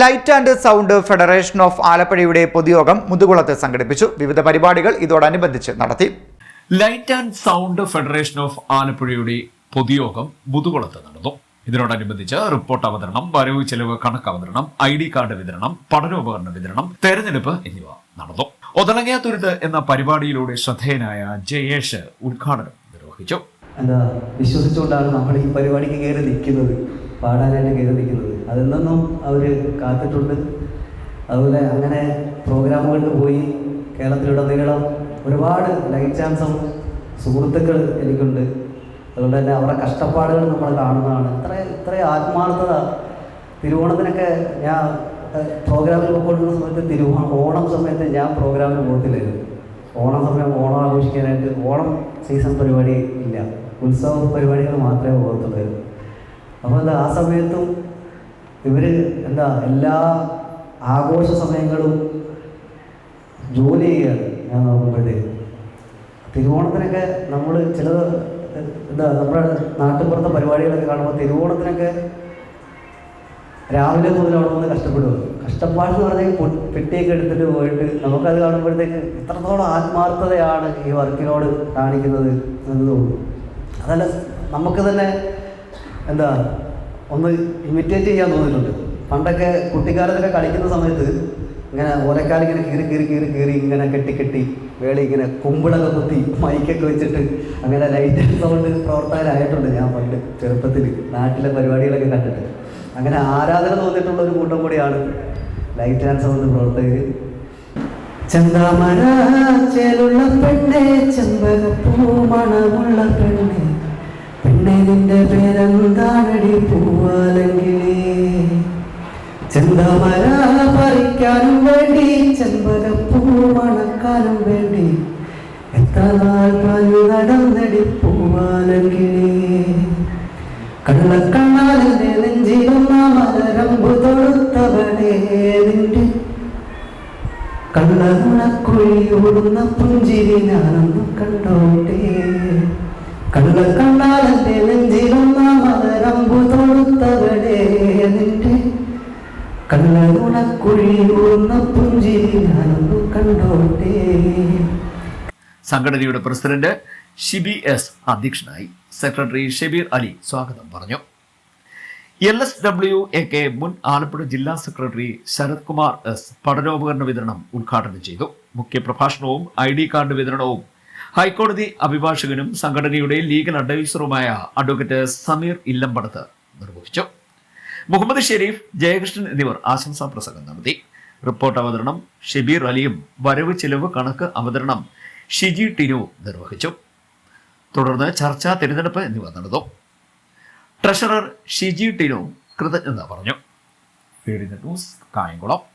Light and sound federation of ആലപ്പുഴയുടെ പൊതുയോഗം മുതുകുളത്ത് സംഘടിപ്പിച്ചു. വിവിധ പരിപാടികൾ ഇതോടനുബന്ധിച്ച് നടത്തി. Light and sound federation of ആലപ്പുഴയുടെ പൊതുയോഗം മുതുകുളത്ത് നടന്നു. ഇതിനോടനുബന്ധിച്ച് റിപ്പോർട്ട് അവതരണം വരവ് ചെലവ് കണക്ക് അവതരണം ഐ ഡി കാർഡ് വിതരണം പഠനോപകരണ വിതരണം തെരഞ്ഞെടുപ്പ് എന്നിവ നടന്നു. ഒതളങ്ങാത്തുരുത്ത് എന്ന പരിപാടിയിലൂടെ ശ്രദ്ധേയനായ ജയേഷ് ഉദ്ഘാടനം നിർവഹിച്ചു. എന്താ വിശ്വസിച്ചുകൊണ്ടാണ് നമ്മൾ ഈ പരിപാടിക്ക് കയറി നിൽക്കുന്നത് പാടാനായിട്ട് കയറി നിൽക്കുന്നത്. അതിൽ നിന്നും അവർ കാത്തിട്ടുണ്ട്. അതുപോലെ അങ്ങനെ പ്രോഗ്രാമുകളിൽ പോയി കേരളത്തിലുടനീളം ഒരുപാട് ലൈറ്റ് ചാൻസും സുഹൃത്തുക്കൾ എനിക്കുണ്ട്. അതുകൊണ്ട് തന്നെ അവരുടെ കഷ്ടപ്പാടുകൾ നമ്മൾ കാണുന്നതാണ്. ഇത്ര ഇത്ര ആത്മാർത്ഥത. തിരുവോണത്തിനൊക്കെ ഞാൻ പ്രോഗ്രാമിൽ പോയിക്കൊണ്ടിരുന്ന സമയത്ത് തിരുവോണം ഓണം സമയത്ത് ഞാൻ പ്രോഗ്രാമിൽ പോകത്തില്ലായിരുന്നു. ഓണം സമയം ഓണം ആഘോഷിക്കാനായിട്ട് ഓണം സീസൺ പരിപാടി ഇല്ല. ഉത്സവ പരിപാടികൾ മാത്രമേ ഓർത്തുള്ളൂ അപ്പോൾ എന്താ ആ സമയത്തും ഇവർ എന്താ എല്ലാ ആഘോഷ സമയങ്ങളും ജോലി ചെയ്യുകയാണ് ഞാൻ നോക്കുമ്പോഴത്തേക്ക് തിരുവോണത്തിനൊക്കെ നമ്മൾ ചില എന്താ നമ്മുടെ നാട്ടുപുറത്തെ പരിപാടികളൊക്കെ കാണുമ്പോൾ തിരുവോണത്തിനൊക്കെ രാവിലെ മുതൽ അവിടെ വന്ന് കഷ്ടപ്പെടുക. കഷ്ടപ്പാടെന്ന് പറഞ്ഞാൽ പെട്ടിയൊക്കെ എടുത്തിട്ട് പോയിട്ട് നമുക്കത് കാണുമ്പോഴത്തേക്ക് എത്രത്തോളം ആത്മാർത്ഥതയാണ് ഈ വർക്കിനോട് കാണിക്കുന്നത് എന്ന് തോന്നുന്നു അതല്ല നമുക്ക് തന്നെ എന്താ ഒന്ന് ഇമിറ്റേറ്റ് ചെയ്യാൻ തോന്നിയിട്ടുണ്ട്. പണ്ടൊക്കെ കുട്ടിക്കാലത്തൊക്കെ കളിക്കുന്ന സമയത്ത് ഇങ്ങനെ ഓലക്കാലിങ്ങനെ കീറി കീറി കീറി കീറി ഇങ്ങനെ കെട്ടി കെട്ടി വേളി ഇങ്ങനെ കുമ്പിളൊക്കെ കുത്തി മൈക്കൊക്കെ വെച്ചിട്ട് അങ്ങനെ ലൈറ്റ് സൗണ്ട് പ്രവർത്തകരായിട്ടുണ്ട് ഞാൻ പണ്ട് ചെറുപ്പത്തിൽ നാട്ടിലെ പരിപാടികളൊക്കെ കണ്ടിട്ട്. അങ്ങനെ ആരാധന തോന്നിയിട്ടുള്ള ഒരു കൂട്ടം കൂടിയാണ് ലൈറ്റ് ആൻഡ് സൗണ്ട് പ്രവർത്തകർ ചെന്താമരാ ചേലുള്ള പെണ്ണെ ചെമ്പകപ്പൂ മണമുള്ള പെണ്ണെ. നിന്റെ പേരെന്താണടി പൂവാലെങ്കിലേ. ചെന്താമര പറിക്കാനും വേണ്ടി ചെമ്പകപ്പൂ മണക്കാനും വേണ്ടി എത്ര നാൾ പാഞ്ഞു നടന്നടി പൂവാലെങ്കിലേ. കള്ളക്കണ്ണാലിന്റെ നെഞ്ചിരുന്ന മലരമ്പു തൊടുത്തവനെ നിന്റെ. കള്ളനുണക്കുഴിയോടുന്ന പുഞ്ചിരി ഞാനൊന്ന് കണ്ടോട്ടെ. കള്ളക്കണ്ണാലിന്റെ നെഞ്ചിരുന്ന മലരമ്പു തൊടുത്തവളേ നിന്റെ കള്ളനുണക്കുഴിയോടുന്ന പുഞ്ചിരി ഞാനൊന്ന് കണ്ടോട്ടെ. സംഘടനയുടെ പ്രസിഡന്റ് ഷിബി എസ് അധ്യക്ഷനായി സെക്രട്ടറി ഷബീർ അലി സ്വാഗതം പറഞ്ഞു. L S W A K മുൻ ആലപ്പുഴ ജില്ലാ സെക്രട്ടറി ശരത് കുമാർ എസ് പഠനോപകരണ വിതരണം ഉദ്ഘാടനം ചെയ്തു. മുഖ്യപ്രഭാഷണവും ഐ ഡി കാർഡ് വിതരണവും ഹൈക്കോടതി അഭിഭാഷകനും സംഘടനയുടെ ലീഗൽ അഡ്വൈസറുമായ അഡ്വക്കേറ്റ് സമീർ ഇല്ലമ്പടത്ത് നിർവഹിച്ചു. മുഹമ്മദ് ഷെരീഫ് ജയകൃഷ്ണൻ എന്നിവർ ആശംസാ പ്രസംഗം നടത്തി. റിപ്പോർട്ട് അവതരണം ഷെബീർ അലിയും വരവ് ചെലവ് കണക്ക് അവതരണം ഷിജി ടിനു നിർവഹിച്ചു. തുടർന്ന് ചർച്ച തിരഞ്ഞെടുപ്പ് എന്നിവ നടന്നു. ട്രഷറർ ഷിജി ടിനു കൃതജ്ഞത പറഞ്ഞു. ന്യൂസ് കായംകുളം.